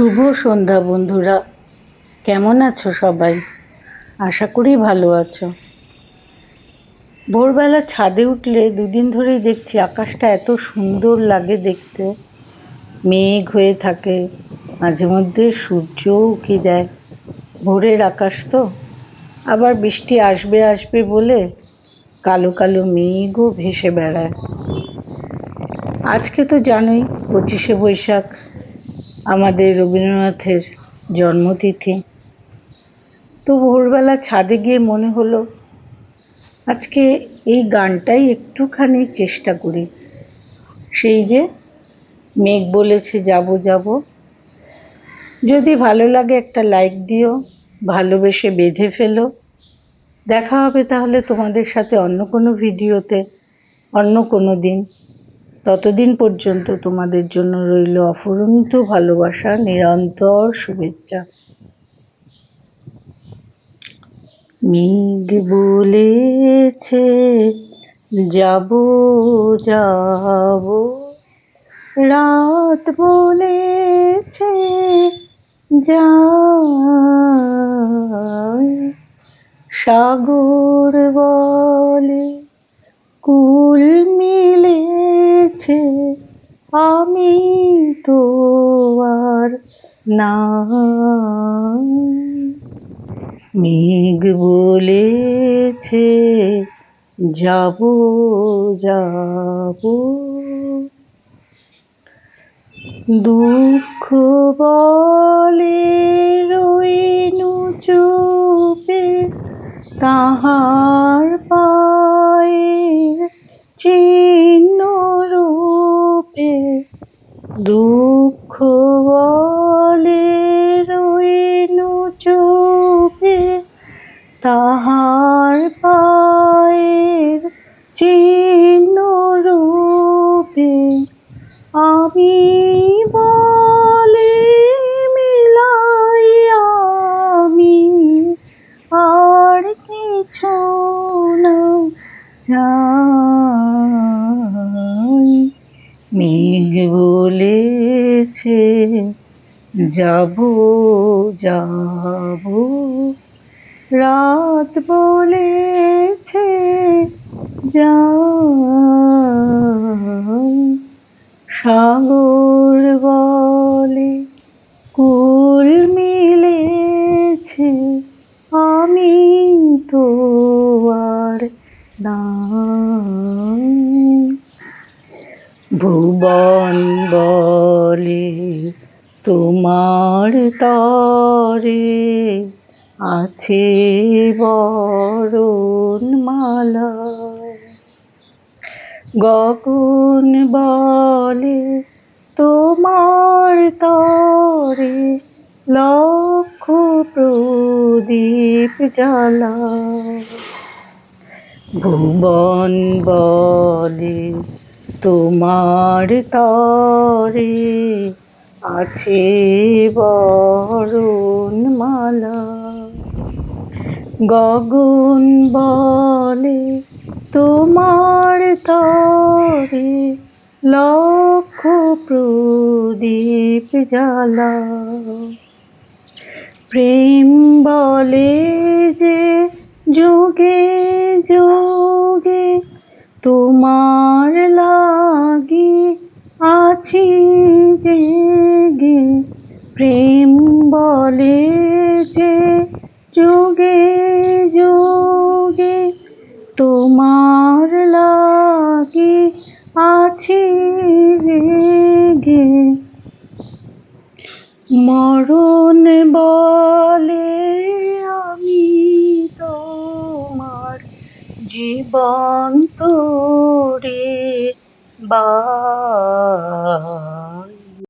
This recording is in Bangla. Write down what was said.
শুভ সন্ধ্যা, বন্ধুরা। কেমন আছো সবাই? আশা করি ভালো আছো। ভোরবেলা ছাদে উঠলে দুদিন ধরেই দেখছি আকাশটা এত সুন্দর লাগে দেখতে। মেঘ হয়ে থাকে, মাঝে মধ্যে সূর্যও উকি দেয়। ভোরের আকাশ তো, আবার বৃষ্টি আসবে আসবে বলে কালো কালো মেঘও ভেসে বেড়ায়। আজকে তো জানোই, পঁচিশে বৈশাখ আমাদের রবীন্দ্রনাথের জন্মতিথি। তো ভোরবেলা ছাদে গিয়ে মনে হলো, আজকে এই গানটাই একটুখানি চেষ্টা করি। সেই যে মেঘ বলেছে, যাব যাব। যদি ভালো লাগে একটা লাইক দিও, ভালোবেসে বেঁধে ফেলো। দেখা হবে তাহলে তোমাদের সাথে অন্য কোনো ভিডিওতে, অন্য কোনো দিন। ততদিন পর্যন্ত তোমাদের জন্য রইল অফুরন্ত ভালোবাসা, নিরন্তর শুভেচ্ছা। মেঘ বলেছে, যাব যাব। রাত বলেছে যাই সাগর বলে মিলেছে আমি তো আর না মেঘ বলেছে যাব যাব। দুঃখ বলে রইনু চুপে তাহার দুঃখ বলে রইনু চুপে তাহার পায়ের চিহ্ন রূপে। আমি বলে মিলাই আমি আর কিছু না চাই বলেছে যাব যাব। রাত বলেছে, যাই। সাগর বলে কুল মিলেছে, আমি তো আর ভুবন বলে তোমার তরে আছে বরণ মালা। গগন বলে তোমার তরে লক্ষ প্রদীপ জ্বালা। ভুবন বলে তোমার তরে আছে বরণ মালা গগন বলে তোমার তরে লক্ষ প্রদীপ জ্বালা। প্রেম বলে যে যোগে যোগে তোমার প্রেম বলে যে যুগে যোগে তোমার লাগি আছি জেগে। মরণ বলে আমি তোমার জীবন তোরে বা